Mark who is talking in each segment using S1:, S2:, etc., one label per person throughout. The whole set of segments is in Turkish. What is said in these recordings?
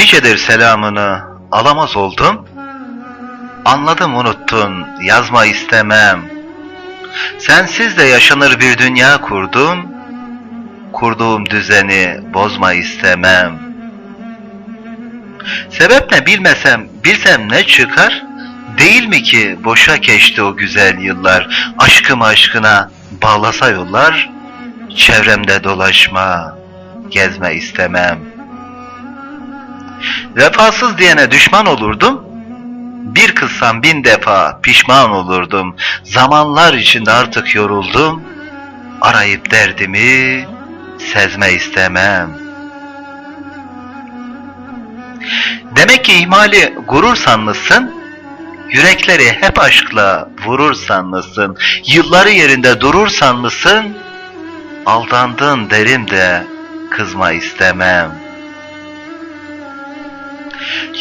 S1: Nicedir selamını alamaz oldum. Anladım unuttun yazma istemem. Sensiz de yaşanır bir dünya kurdum. Kurduğum düzeni bozma istemem. Sebep ne bilmesem, bilsem ne çıkar? Değil mi ki boşa geçti o güzel yıllar, aşkım aşkına bağlasa yollar, çevremde dolaşma, gezme istemem. Vefasız diyene düşman olurdum, bir kızsam bin defa pişman olurdum. Zamanlar içinde artık yoruldum, arayıp derdimi sezme istemem. Demek ki ihmali gurur sanmışsın, yürekleri hep aşkla vurur sanmışsın, yılları yerinde durur sanmışsın, aldandın derim de kızma istemem.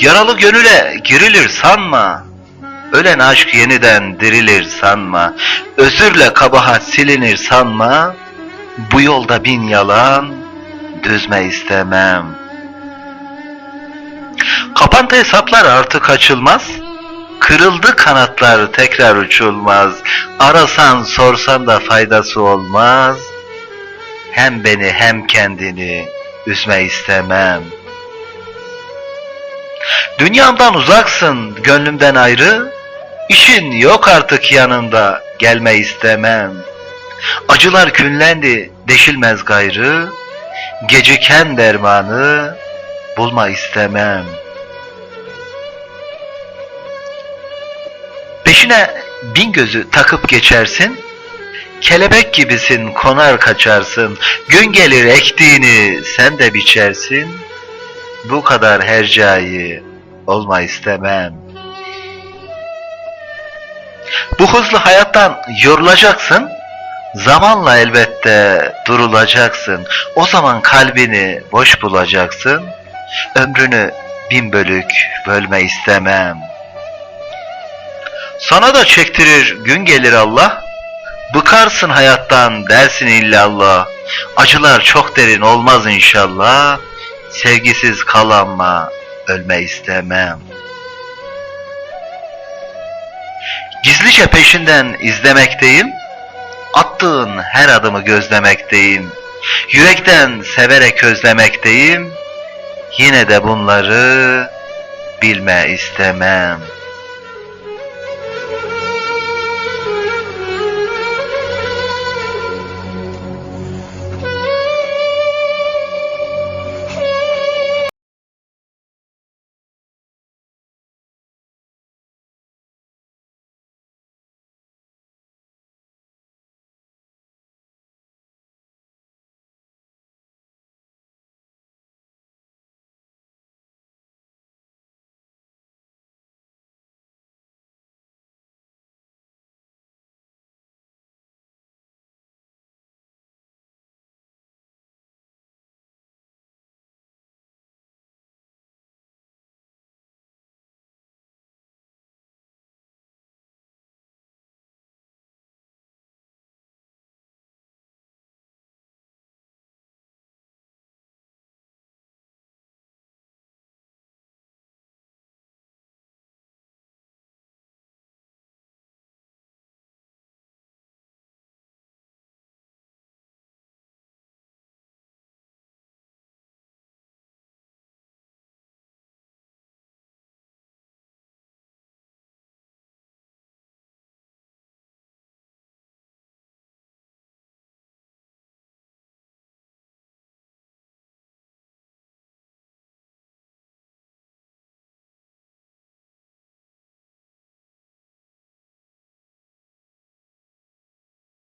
S1: Yaralı gönüle girilir sanma, ölen aşk yeniden dirilir sanma, özürle kabahat silinir sanma, bu yolda bin yalan düzme istemem. Kapanta hesaplar artık açılmaz. Kırıldı kanatlar tekrar uçulmaz. Arasan sorsan da faydası olmaz. Hem beni hem kendini üzme istemem. Dünyamdan uzaksın, gönlümden ayrı. İşin yok artık yanında, gelme istemem. Acılar künlendi, deşilmez gayrı. Geciken dermanı bulma istemem. Peşine bin gözü takıp geçersin, kelebek gibisin konar kaçarsın, gün gelir ektiğini sen de biçersin, bu kadar hercai olma istemem. Bu hızlı hayattan yorulacaksın, zamanla elbette durulacaksın, o zaman kalbini boş bulacaksın, ömrünü bin bölük bölme istemem. Sana da çektirir gün gelir Allah. Bıkarsın hayattan dersin illallah. Acılar çok derin olmaz inşallah. Sevgisiz kalanma ölme istemem. Gizlice peşinden izlemekteyim. Attığın her adımı gözlemekteyim. Yürekten severek özlemekteyim. Yine de bunları bilme istemem.